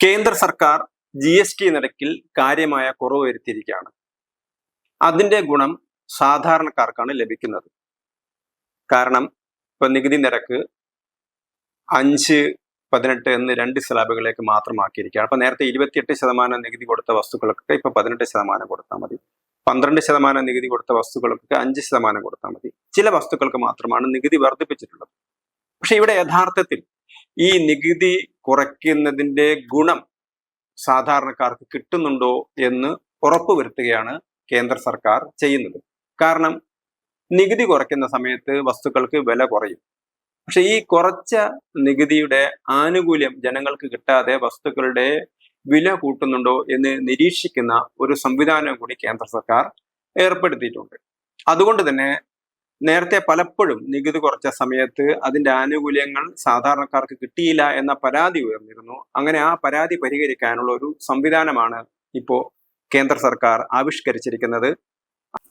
കേന്ദ്ര സർക്കാർ G S T നിരക്കിൽ കാര്യമായ കുറവ് വരുത്തിയിരിക്കുകയാണ്. അതിന്റെ ഗുണം സാധാരണക്കാർക്കാണ് ലഭിക്കുന്നത്. കാരണം ഇപ്പൊ നികുതി നിരക്ക് അഞ്ച് പതിനെട്ട് എന്ന് രണ്ട് സ്ലാബുകളിലേക്ക് മാത്രമാക്കിയിരിക്കുകയാണ്. അപ്പൊ നേരത്തെ ഇരുപത്തിയെട്ട് ശതമാനം നികുതി കൊടുത്ത വസ്തുക്കൾക്കൊക്കെ ഇപ്പൊ പതിനെട്ട് ശതമാനം കൊടുത്താൽ മതി. പന്ത്രണ്ട് ശതമാനം നികുതി കൊടുത്ത വസ്തുക്കൾക്കൊക്കെ അഞ്ച് ശതമാനം കൊടുത്താൽ മതി. ചില വസ്തുക്കൾക്ക് മാത്രമാണ് നികുതി വർദ്ധിപ്പിച്ചിട്ടുള്ളത്. പക്ഷെ ഇവിടെ യഥാർത്ഥത്തിൽ ഈ നികുതി കുറയ്ക്കുന്നതിന്റെ ഗുണം സാധാരണക്കാർക്ക് കിട്ടുന്നുണ്ടോ എന്ന് ഉറപ്പുവരുത്തുകയാണ് കേന്ദ്ര സർക്കാർ ചെയ്യുന്നത്. കാരണം നികുതി കുറയ്ക്കുന്ന സമയത്ത് വസ്തുക്കൾക്ക് വില കുറയും. പക്ഷെ ഈ കുറച്ച നികുതിയുടെ ആനുകൂല്യം ജനങ്ങൾക്ക് കിട്ടാതെ വസ്തുക്കളുടെ വില കൂട്ടുന്നുണ്ടോ എന്ന് നിരീക്ഷിക്കുന്ന ഒരു സംവിധാനം കൂടി കേന്ദ്ര സർക്കാർ ഏർപ്പെടുത്തിയിട്ടുണ്ട്. അതുകൊണ്ട് തന്നെ നേരത്തെ പലപ്പോഴും നികുതി കുറച്ച സമയത്ത് അതിന്റെ ആനുകൂല്യങ്ങൾ സാധാരണക്കാർക്ക് കിട്ടിയില്ല എന്ന പരാതി ഉയർന്നിരുന്നു. അങ്ങനെ ആ പരാതി പരിഹരിക്കാനുള്ള ഒരു സംവിധാനമാണ് ഇപ്പോൾ കേന്ദ്ര സർക്കാർ ആവിഷ്കരിച്ചിരിക്കുന്നത്.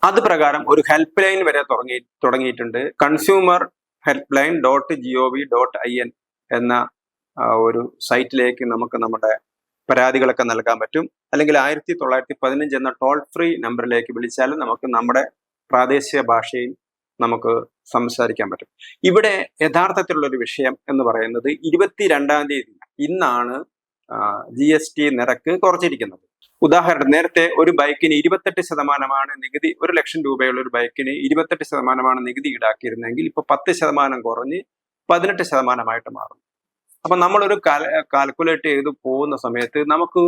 അത് പ്രകാരം ഒരു ഹെൽപ്പ് ലൈൻ വരെ തുടങ്ങി തുടങ്ങിയിട്ടുണ്ട്. Consumer help line dot G O V dot I N എന്ന ഒരു സൈറ്റിലേക്ക് നമുക്ക് നമ്മുടെ പരാതികളൊക്കെ നൽകാൻ പറ്റും. അല്ലെങ്കിൽ ആയിരത്തി തൊള്ളായിരത്തി പതിനഞ്ച് എന്ന ടോൾ ഫ്രീ നമ്പറിലേക്ക് വിളിച്ചാലും നമുക്ക് നമ്മുടെ പ്രാദേശിക ഭാഷയിൽ നമുക്ക് സംസാരിക്കാൻ പറ്റും. ഇവിടെ യഥാർത്ഥത്തിലുള്ള ഒരു വിഷയം എന്ന് പറയുന്നത് ഇരുപത്തിരണ്ടാം തീയതി ഇന്നാണ് ജി എസ് ടി നിരക്ക് കുറച്ചിരിക്കുന്നത്. ഉദാഹരണം നേരത്തെ ഒരു ബൈക്കിന് ഇരുപത്തെട്ട് ശതമാനമാണ് നികുതി ഒരു ലക്ഷം രൂപയുള്ള ഒരു ബൈക്കിന് ഇരുപത്തെട്ട് ശതമാനമാണ് നികുതി ഈടാക്കിയിരുന്നെങ്കിൽ ഇപ്പൊ പത്ത് ശതമാനം കുറഞ്ഞ് പതിനെട്ട് ശതമാനമായിട്ട് മാറും. അപ്പൊ നമ്മളൊരു കാൽക്കുലേറ്റ് ചെയ്ത് പോകുന്ന സമയത്ത് നമുക്ക്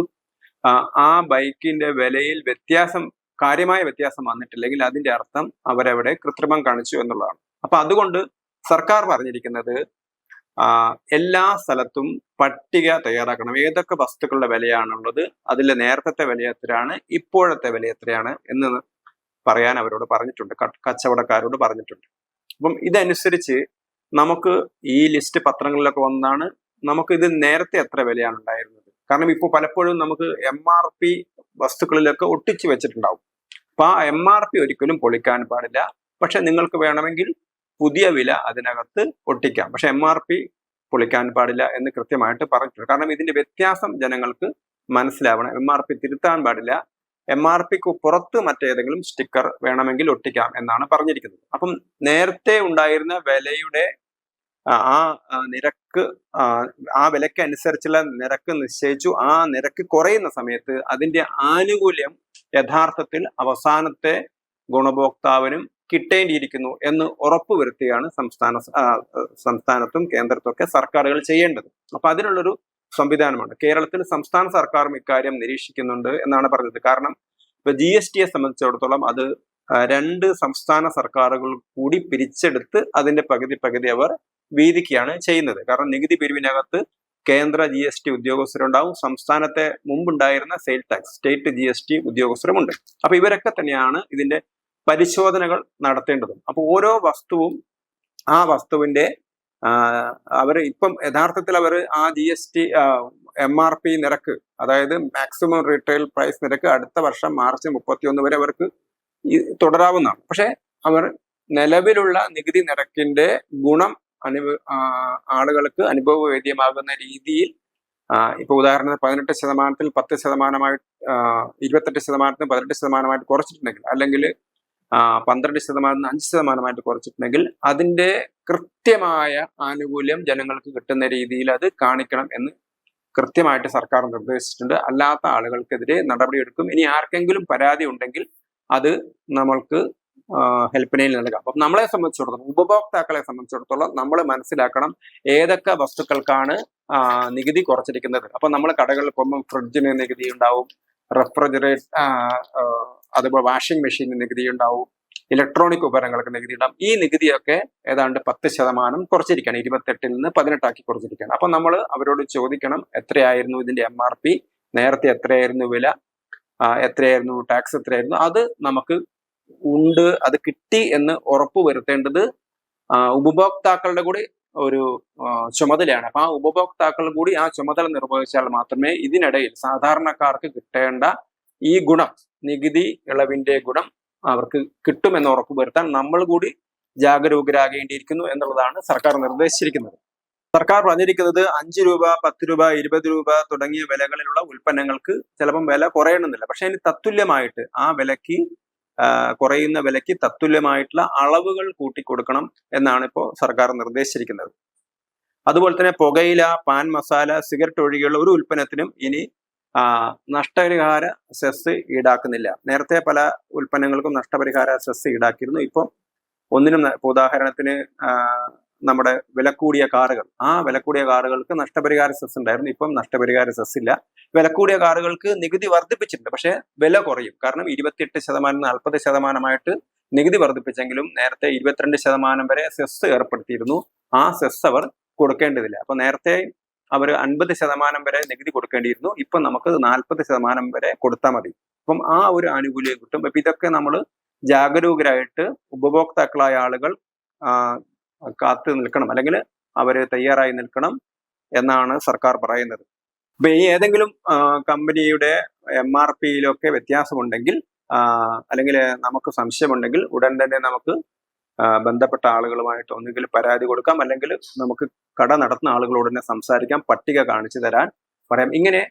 ആ ബൈക്കിന്റെ വിലയിൽ വ്യത്യാസം കാര്യമായ വ്യത്യാസം വന്നിട്ടില്ലെങ്കിൽ അതിന്റെ അർത്ഥം അവരവിടെ കൃത്രിമം കാണിച്ചു എന്നുള്ളതാണ്. അപ്പൊ അതുകൊണ്ട് സർക്കാർ പറഞ്ഞിരിക്കുന്നത് എല്ലാ സ്ഥലത്തും പട്ടിക തയ്യാറാക്കണം. ഏതൊക്കെ വസ്തുക്കളുടെ വിലയാണുള്ളത് അതിലെ നേരത്തെ വില എത്രയാണ് ഇപ്പോഴത്തെ വില എത്രയാണ് എന്ന് പറയാൻ അവരോട് പറഞ്ഞിട്ടുണ്ട്. കച്ചവടക്കാരോട് പറഞ്ഞിട്ടുണ്ട്. അപ്പം ഇതനുസരിച്ച് നമുക്ക് ഈ ലിസ്റ്റ് പത്രങ്ങളിലൊക്കെ വന്നാണ് നമുക്ക് ഇത് നേരത്തെ എത്ര വിലയാണ് ഉണ്ടായിരുന്നത്. കാരണം ഇപ്പോൾ പലപ്പോഴും നമുക്ക് എം ആർ പി വസ്തുക്കളിലൊക്കെ ഒട്ടിച്ചു വെച്ചിട്ടുണ്ടാവും. അപ്പൊ ആ എം ആർ പി ഒരിക്കലും പൊളിക്കാൻ പാടില്ല. പക്ഷെ നിങ്ങൾക്ക് വേണമെങ്കിൽ പുതിയ വില അതിനകത്ത് ഒട്ടിക്കാം. പക്ഷെ എം ആർ പി പൊളിക്കാൻ പാടില്ല എന്ന് കൃത്യമായിട്ട് പറഞ്ഞിട്ടുണ്ട്. കാരണം ഇതിന്റെ വ്യത്യാസം ജനങ്ങൾക്ക് മനസ്സിലാവണം. എം ആർ പി തിരുത്താൻ പാടില്ല. എം ആർ പിക്ക് പുറത്ത് മറ്റേതെങ്കിലും സ്റ്റിക്കർ വേണമെങ്കിൽ ഒട്ടിക്കാം എന്നാണ് പറഞ്ഞിരിക്കുന്നത്. അപ്പം നേരത്തെ ഉണ്ടായിരുന്ന വിലയുടെ ആ നിരക്ക് ആ, വിലക്ക് അനുസരിച്ചുള്ള നിരക്ക് നിശ്ചയിച്ചു. ആ നിരക്ക് കുറയുന്ന സമയത്ത് അതിന്റെ ആനുകൂല്യം യഥാർത്ഥത്തിൽ അവസാനത്തെ ഗുണഭോക്താവിനും കിട്ടേണ്ടിയിരിക്കുന്നു എന്ന് ഉറപ്പുവരുത്തുകയാണ് സംസ്ഥാന സംസ്ഥാനത്തും കേന്ദ്രത്തൊക്കെ സർക്കാരുകൾ ചെയ്യേണ്ടത്. അപ്പൊ അതിനുള്ളൊരു സംവിധാനമാണ് കേരളത്തിൽ സംസ്ഥാന സർക്കാരും ഇക്കാര്യം നിരീക്ഷിക്കുന്നുണ്ട് എന്നാണ് പറഞ്ഞത്. കാരണം ഇപ്പൊ ജി എസ് ടിയെ സംബന്ധിച്ചിടത്തോളം അത് രണ്ട് സംസ്ഥാന സർക്കാരുകൾ കൂടി പിരിച്ചെടുത്ത് അതിന്റെ പകുതി പകുതി അവർ വീതിക്കുകയാണ് ചെയ്യുന്നത്. കാരണം നികുതി പിരിവിനകത്ത് കേന്ദ്ര ജി എസ് ടി ഉദ്യോഗസ്ഥരുണ്ടാവും. സംസ്ഥാനത്തെ മുമ്പുണ്ടായിരുന്ന sale tax state G S T ഉദ്യോഗസ്ഥരുമുണ്ട്. അപ്പൊ ഇവരൊക്കെ തന്നെയാണ് ഇതിന്റെ പരിശോധനകൾ നടത്തേണ്ടതും. അപ്പൊ ഓരോ വസ്തുവും ആ വസ്തുവിന്റെ അവർ ഇപ്പം യഥാർത്ഥത്തിൽ അവർ ആ G S T M R P നിരക്ക് അതായത് മാക്സിമം റീറ്റെയിൽ പ്രൈസ് നിരക്ക് അടുത്ത വർഷം മാർച്ച് മുപ്പത്തിയൊന്ന് വരെ അവർക്ക് തുടരാവുന്നതാണ്. പക്ഷെ അവർ നിലവിലുള്ള നികുതി നിരക്കിന്റെ ഗുണം അനുഭവ ആളുകൾക്ക് അനുഭവവേദ്യമാകുന്ന രീതിയിൽ ഇപ്പൊ ഉദാഹരണത്തിന് പതിനെട്ട് ശതമാനത്തിൽ പത്ത് ശതമാനമായിട്ട് ഇരുപത്തെട്ട് ശതമാനത്തിന് പതിനെട്ട് ശതമാനമായിട്ട് കുറച്ചിട്ടുണ്ടെങ്കിൽ അല്ലെങ്കിൽ പന്ത്രണ്ട് ശതമാനത്തിന് അഞ്ച് ശതമാനമായിട്ട് കുറച്ചിട്ടുണ്ടെങ്കിൽ അതിന്റെ കൃത്യമായ ആനുകൂല്യം ജനങ്ങൾക്ക് കിട്ടുന്ന രീതിയിൽ അത് കാണിക്കണം എന്ന് കൃത്യമായിട്ട് സർക്കാർ നിർദ്ദേശിച്ചിട്ടുണ്ട്. അല്ലാത്ത ആളുകൾക്കെതിരെ നടപടിയെടുക്കും. ഇനി ആർക്കെങ്കിലും പരാതി ഉണ്ടെങ്കിൽ അത് നമ്മൾക്ക് ഹെൽപ്പ് ലൈനിൽ നൽകാം. അപ്പം നമ്മളെ സംബന്ധിച്ചിടത്തോളം ഉപഭോക്താക്കളെ സംബന്ധിച്ചിടത്തോളം നമ്മൾ മനസ്സിലാക്കണം ഏതൊക്കെ വസ്തുക്കൾക്കാണ് നികുതി കുറച്ചിരിക്കുന്നത്. അപ്പം നമ്മൾ കടകളിൽ പോകുമ്പോൾ ഫ്രിഡ്ജിന് നികുതി ഉണ്ടാവും റെഫ്രിജറേറ്റ് അതുപോലെ വാഷിംഗ് മെഷീന് നികുതി ഉണ്ടാവും ഇലക്ട്രോണിക് ഉപകരണങ്ങൾക്ക് നികുതി ഉണ്ടാവും. ഈ നികുതിയൊക്കെ ഏതാണ്ട് പത്ത് ശതമാനം കുറച്ചിരിക്കുകയാണ്. ഇരുപത്തെട്ടിൽ നിന്ന് പതിനെട്ടാക്കി കുറച്ചിരിക്കുകയാണ്. അപ്പം നമ്മൾ അവരോട് ചോദിക്കണം എത്രയായിരുന്നു ഇതിന്റെ എം ആർ പി നേരത്തെ എത്രയായിരുന്നു വില? എത്രയായിരുന്നു ടാക്സ് എത്രയായിരുന്നു? അത് നമുക്ക് ഉണ്ട് അത് കിട്ടി എന്ന് ഉറപ്പ് വരുത്തേണ്ടത് ഉപഭോക്താക്കളുടെ കൂടി ഒരു ചുമതലയാണ്. അപ്പൊ ആ ഉപഭോക്താക്കൾ കൂടി ആ ചുമതല നിർവഹിച്ചാൽ മാത്രമേ ഇതിനിടയിൽ സാധാരണക്കാർക്ക് കിട്ടേണ്ട ഈ ഗുണം നികുതി ഇളവിന്റെ ഗുണം അവർക്ക് കിട്ടുമെന്ന് ഉറപ്പ് വരുത്താൻ നമ്മൾ കൂടി ജാഗരൂകരാകേണ്ടിയിരിക്കുന്നു എന്നുള്ളതാണ് സർക്കാർ നിർദ്ദേശിച്ചിരിക്കുന്നത്. സർക്കാർ പറഞ്ഞിരിക്കുന്നത് അഞ്ച് രൂപ പത്ത് രൂപ ഇരുപത് രൂപ തുടങ്ങിയ വിലകളിലുള്ള ഉൽപ്പന്നങ്ങൾക്ക് ചിലപ്പം വില കുറയണമെന്നില്ല പക്ഷെ അതിന് തത്തുല്യമായിട്ട് ആ വിലക്ക് കുറയുന്ന വിലയ്ക്ക് തത്തുല്യമായിട്ടുള്ള അളവുകൾ കൂട്ടിക്കൊടുക്കണം എന്നാണ് ഇപ്പോൾ സർക്കാർ നിർദ്ദേശിച്ചിരിക്കുന്നത്. അതുപോലെ തന്നെ പുകയില പാൻ മസാല സിഗരറ്റ് ഒഴികെയുള്ള ഒരു ഉൽപ്പന്നത്തിനും ഇനി നഷ്ടപരിഹാര സെസ് ഈടാക്കുന്നില്ല. നേരത്തെ പല ഉൽപ്പന്നങ്ങൾക്കും നഷ്ടപരിഹാര സെസ് ഈടാക്കിയിരുന്നു. ഇപ്പോൾ ഒന്നിനും ഉദാഹരണത്തിന് നമ്മുടെ വില കൂടിയ കാറുകൾ. ആ വില കൂടിയ കാറുകൾക്ക് നഷ്ടപരിഹാര സെസ് ഉണ്ടായിരുന്നു. ഇപ്പം നഷ്ടപരിഹാര സെസ് ഇല്ല. വില കൂടിയ കാറുകൾക്ക് നികുതി വർദ്ധിപ്പിച്ചിട്ടുണ്ട്. പക്ഷേ വില കുറയും. കാരണം ഇരുപത്തിയെട്ട് ശതമാനം നാൽപ്പത് ശതമാനമായിട്ട് നികുതി വർദ്ധിപ്പിച്ചെങ്കിലും നേരത്തെ ഇരുപത്തിരണ്ട് ശതമാനം വരെ സെസ് ഏർപ്പെടുത്തിയിരുന്നു. ആ സെസ് അവർ കൊടുക്കേണ്ടതില്ല. അപ്പൊ നേരത്തെ അവർ അൻപത് ശതമാനം വരെ നികുതി കൊടുക്കേണ്ടിയിരുന്നു. ഇപ്പം നമുക്ക് നാൽപ്പത് ശതമാനം വരെ കൊടുത്താൽ മതി. അപ്പം ആ ഒരു ആനുകൂല്യം കിട്ടും. അപ്പൊ ഇതൊക്കെ നമ്മൾ ജാഗരൂകരായിട്ട് ഉപഭോക്താക്കളായ ആളുകൾ കാത്തു നിൽക്കണം അല്ലെങ്കിൽ അവർ തയ്യാറായി നിൽക്കണം എന്നാണ് സർക്കാർ പറയുന്നത്. ഇപ്പൊ ഇനി ഏതെങ്കിലും കമ്പനിയുടെ എം ആർ പിയിലൊക്കെ വ്യത്യാസമുണ്ടെങ്കിൽ അല്ലെങ്കിൽ നമുക്ക് സംശയമുണ്ടെങ്കിൽ ഉടൻ തന്നെ നമുക്ക് ബന്ധപ്പെട്ട ആളുകളുമായിട്ട് ഒന്നുകിൽ പരാതി കൊടുക്കാം അല്ലെങ്കിൽ നമുക്ക് കട നടത്തുന്ന ആളുകളോട് തന്നെ സംസാരിക്കാം പട്ടിക കാണിച്ചു തരാൻ പറയാം. ഇങ്ങനെ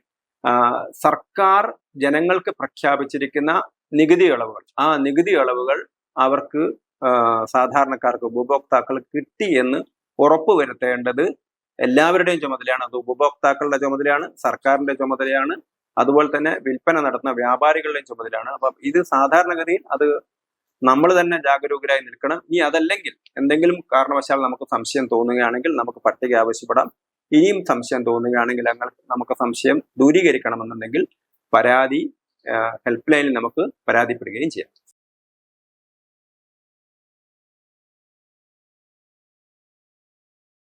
സർക്കാർ ജനങ്ങൾക്ക് പ്രഖ്യാപിച്ചിരിക്കുന്ന നികുതി ഇളവുകൾ ആ നികുതി ഇളവുകൾ അവർക്ക് സാധാരണക്കാർക്ക് ഉപഭോക്താക്കൾ കിട്ടി എന്ന് ഉറപ്പ് വരുത്തേണ്ടത് എല്ലാവരുടെയും ചുമതലയാണ്. അത് ഉപഭോക്താക്കളുടെ ചുമതലയാണ് സർക്കാരിന്റെ ചുമതലയാണ് അതുപോലെ തന്നെ വിൽപ്പന നടത്തുന്ന വ്യാപാരികളുടെയും ചുമതലയാണ്. അപ്പം ഇത് സാധാരണഗതിയിൽ അത് നമ്മൾ തന്നെ ജാഗരൂകരായി നിൽക്കണം. ഇനി അതല്ലെങ്കിൽ എന്തെങ്കിലും കാരണവശാൽ നമുക്ക് സംശയം തോന്നുകയാണെങ്കിൽ നമുക്ക് പട്ടിക ആവശ്യപ്പെടാം. ഇനിയും സംശയം തോന്നുകയാണെങ്കിൽ നമുക്ക് സംശയം ദൂരീകരിക്കണമെന്നുണ്ടെങ്കിൽ പരാതി ഹെൽപ്പ് ലൈനിൽ നമുക്ക് പരാതിപ്പെടുകയും ചെയ്യാം.